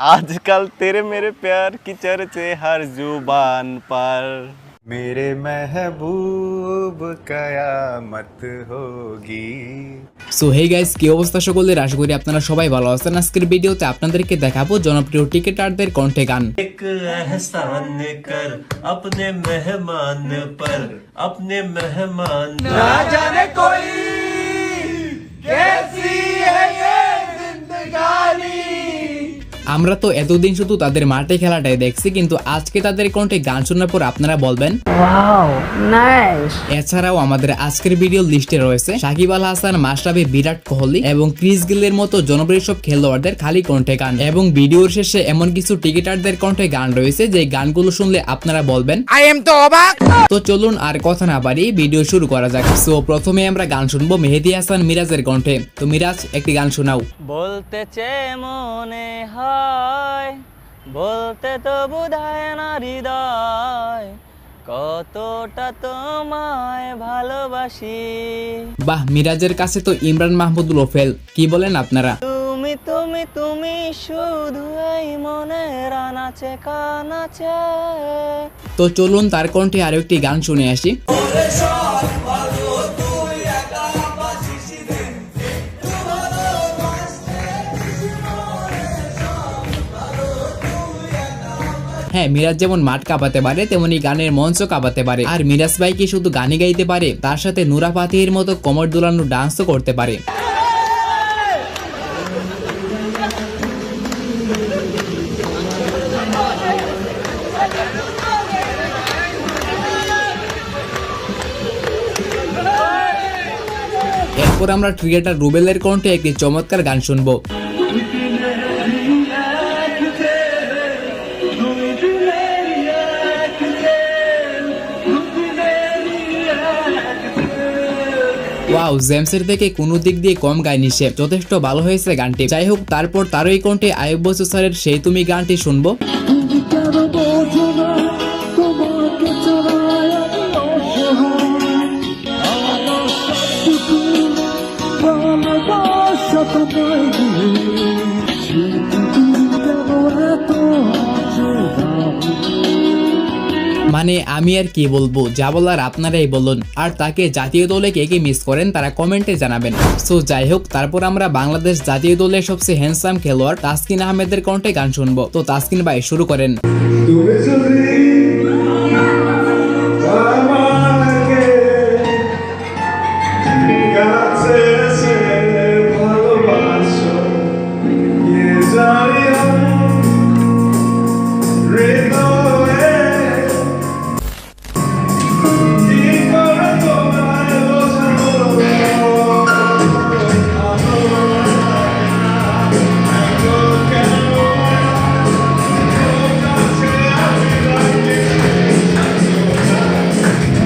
आजकल तेरे मेरे प्यार की चर्चे हर जुबान पर मेरे महबूब कयामत होगी সো হে গাইস কি অবস্থা সকলের আশা করি আপনারা সবাই ভালো আছেন আজকের ভিডিওতে আপনাদেরকে দেখাবো জনপ্রিয় টিকেটারদের কণ্ঠে গান एक एहसान कर अपने मेहमान पर अपने मेहमान আমরা তো এতদিন শুধু তাদের মাঠে খেলাটাই দেখছি কিন্তু আজকে তাদের কণ্ঠে গান শোনার পর আপনারা বলবেন? এছাড়াও আমাদের আজকের ভিডিও লিস্টে রয়েছে সাকিব আল হাসান মাশরাফি বিরাট কোহলি এবং ক্রিস গিলের মতো জনপ্রিয় সব খেলোয়াড়দের খালি কণ্ঠে গান। এবং ভিডিওর শেষে এমন কিছু টিকিটারদের কণ্ঠে গান রয়েছে যে গানগুলো শুনলে আপনারা বলবেন আই এম তো অবাক। তো চলুন আর কথা না বাড়ি ভিডিও শুরু করা যাক। সো প্রথমে আমরা গান শুনব মেহেদি হাসান মিরাজের কণ্ঠে। তো মিরাজ একটি গান শোনাও। বলতে চেয়ে মনে হয় বলতে তো বুধায় না হৃদয় কতটা তোমায় ভালোবাসি। বাহ মিরাজের কাছে তো ইমরান মাহমুদুল ফেল কি বলেন আপনারা? তুমি তুমি তুমি শুধু এই মনের আনাচে কানাচে। তো চলুন তার কণ্ঠে আরও একটি গান শুনে আসি। হ্যাঁ মিরাজ যেমন মাঠ কাঁপাতে পারে, তেমনি গানের মঞ্চ কাঁপাতে পারে। আর মিরাজ ভাই কি শুধু গানই গাইতে পারে, তার সাথে নুরা ফাতিহির মতো কমর দোলানো ডান্সও করতে পারে। এরপর আমরা ক্রিকেটার রুবেলের কণ্ঠে একটি চমৎকার গান শুনব। ওয়াও জেমসের থেকে কোনো দিক দিয়ে কম গায়নি সে যথেষ্ট ভালো হয়েছে গানটি। যাই হোক তারপর তারই কণ্ঠে আয়ুব বসু স্যারের সেই তুমি গানটি শুনব। মানে আমি আর কি বলব? যা বলার আপনারাই বলুন। আর তাকে জাতীয় দলে কে কে মিস করেন তারা কমেন্টে জানাবেন। সো যাই হোক, তারপর আমরা বাংলাদেশ জাতীয় দলের সবচেয়ে হ্যান্ডসাম খেলোয়াড় তাসকিন আহমেদের কণ্ঠে গান শুনব। তো তাসকিন ভাই, শুরু করেন।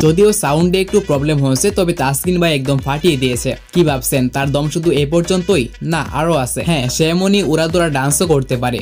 যদিও সাউন্ডে একটু প্রবলেম হয়েছে, তবে তাসকিন ভাই একদম ফাটিয়ে দিয়েছে। কি ভাবছেন? তার দম শুধু এ পর্যন্তই? না, আরও আছে। হ্যাঁ সে এমনই উড়াদোড়া ডান্সও করতে পারে।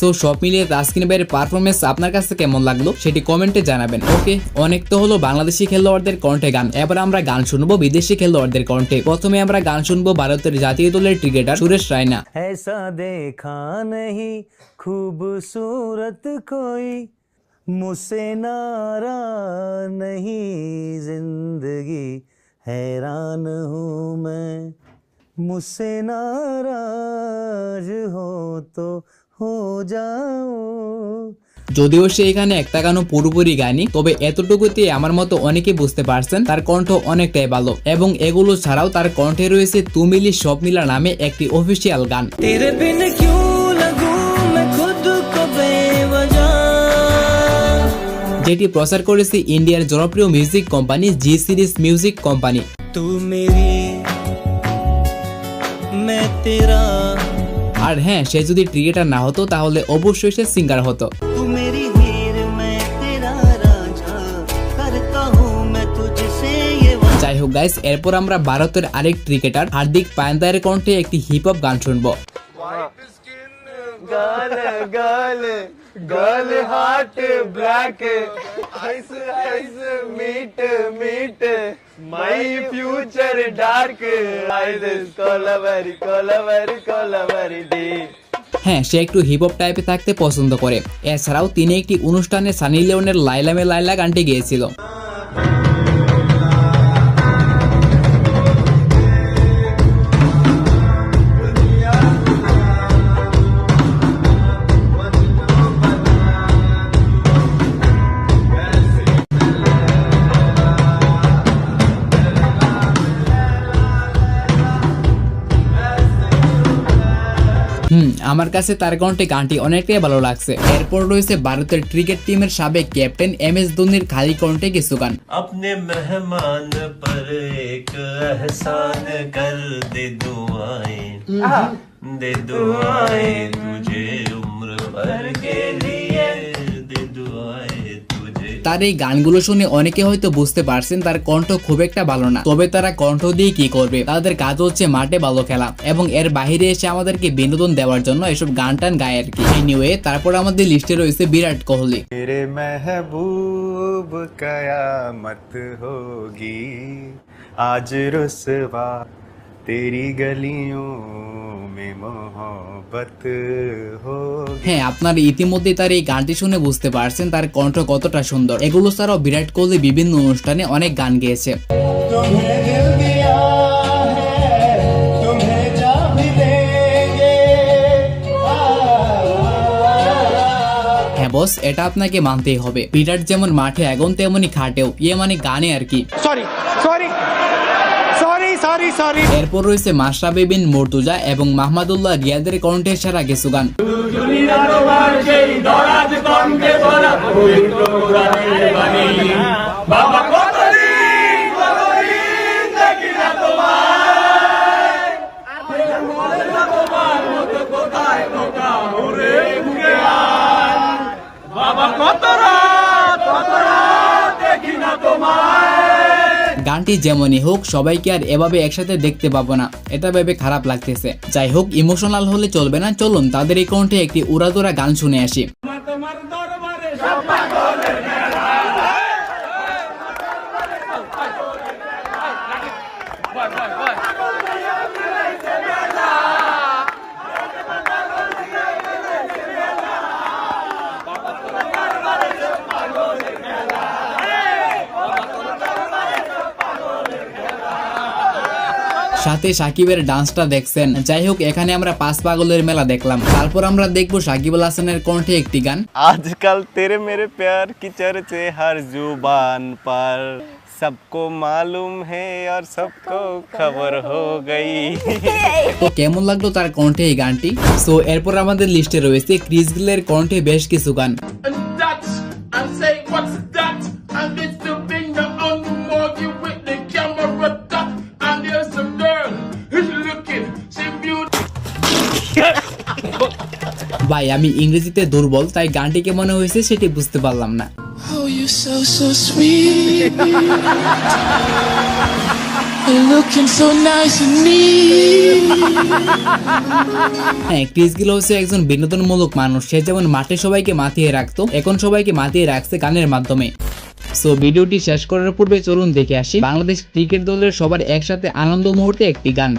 তো সব মিলিয়ে তাসকিন ভাইয়ের পারফরমেন্স আপনার কাছে কেমন লাগলো সেটি কমেন্টে জানাবেন ওকে অনেক তো হলো বাংলাদেশি খেলোয়াড়দের কণ্ঠে গান এবার আমরা গান শুনবো বিদেশি খেলোয়াড়দের কণ্ঠে প্রথমে আমরা গান শুনবো ভারতের জাতীয় দলের ক্রিকেটার সুরেশ রায়না ऐसा देखा नहीं खूबसूरत कोई मुझसे नारा नहीं जिंदगी हैरान हूँ मैं मुझसे नाराज हो तो হো যদিও সে এখানে একটা গানও পুরোপুরি গানি তবে এতটুকুতে আমার মতো অনেকে বুঝতে পারছেন তার কণ্ঠ অনেকটাই ভালো। এবং এগুলো ছাড়াও তার কণ্ঠে রয়েছে তুমিলি সব মিলা নামে একটি অফিসিয়াল গান। যেটি প্রচার করেছে ইন্ডিয়ার জনপ্রিয় music company G series music company তুমি আর হ্যাঁ সে যদি ক্রিকেটার না হতো তাহলে অবশ্যই সে সিঙ্গার হতো। যাই হোক গাইস এরপর আমরা ভারতের আরেক ক্রিকেটার হার্দিক পায়ন্দায়ের কণ্ঠে একটি হিপ হপ গান শুনব। Black. Eyes eyes meet meet my future dark eyes Kolaveri Kolaveri Kolaveri D হ্যাঁ সে একটু হিপ হপ টাইপে থাকতে পছন্দ করে। এছাড়াও তিনি একটি অনুষ্ঠানে সানি লিওনের লাইলামে লাইলা গানটি গিয়েছিল। আমার কাছে তার কণ্ঠে গানটি অনেকটাই ভালো লাগছে এরপর রয়েছে ভারতের ক্রিকেট টিমের সাবেক ক্যাপ্টেন এম এস ধোনির খালি কণ্ঠে কিছু গান আপনি মেহমান পর এক এহসান কর দে দুআয়ে দে দুআয়ে তুঝে উম্র ভর কে লিয়ে তার এই গানগুলো শুনে অনেকে হয়তো বুঝতে পারছেন তার কণ্ঠ খুব একটা ভালো না তবে তারা কণ্ঠ দিয়ে কি করবে তাদের কাজ হচ্ছে মাঠে ভালো খেলা এবং এর বাইরে এসে আমাদেরকে বিনোদন দেওয়ার জন্য এসব গান টান গায় আর কি এনিওয়ে তারপর আমাদের লিস্টে রয়েছে বিরাট কোহলি मेरे महबूब कयामत होगी आज रुसवा तेरी गलियों में मोहब्बत होगी হ্যাঁ আপনার ইতিমধ্যে তার এই গানটি শুনে বুঝতে পারছেন তার কণ্ঠ কতটা সুন্দর। এগুলো ছাড়াও বিরাট কোহলি বিভিন্ন অনুষ্ঠানে অনেক গান গেয়েছে। হ্যাঁ বস এটা আপনাকে মানতেই হবে। বিরাট যেমন মাঠে এখন তেমনই খাটেও। ইয়ে মানে গানে আর কি। Sorry sorry sorry sorry sorry এরপর রয়েছে মাশরাফি বিন মুর্তুজা এবং মাহমুদুল্লাহ রিয়াদের কণ্ঠে সেরা কিছু গান। গানটি যেমনই হোক, সবাইকে আর এভাবে একসাথে দেখতে পাবো না। এটা ভেবে খারাপ লাগতেছে। যাই হোক ইমোশনাল হলে চলবে না। চলুন, তাদের এই কণ্ঠে একটি উড়াদোড়া গান শুনে আসি। সাথে সাকিবের ডান্সটা দেখছেন। যাই হোক এখানে আমরা পাঁচ পাগলের মেলা দেখলাম। তারপর আমরা দেখব সাকিব হাসানের কণ্ঠে একটি গান। আজকাল তেরে মেরে প্যার কি চরচে হার জুবান পার। সবকো মালুম হে আর সবকো খবর হো গই। তো কেমন লাগল তার কণ্ঠে এই গানটি? তো এরপর আমাদের লিস্টে রয়েছে ক্রিস গিলের কণ্ঠে বেশ কিছু গান। ভাই আমি ইংরেজিতে দুর্বল তাই গানটি কেমন হয়েছে সেটি বুঝতে পারলাম না। Oh হ্যাঁ ক্রিস গিল হচ্ছে একজন বিনোদনমূলক মানুষ। সে যেমন মাঠে সবাইকে মাতিয়ে রাখতো এখন সবাইকে মাতিয়ে রাখছে গানের মাধ্যমে। সো ভিডিওটি শেষ করার পূর্বে চলুন দেখে আসি। বাংলাদেশ ক্রিকেট দলের সবার একসাথে আনন্দ মুহূর্তে একটি গান।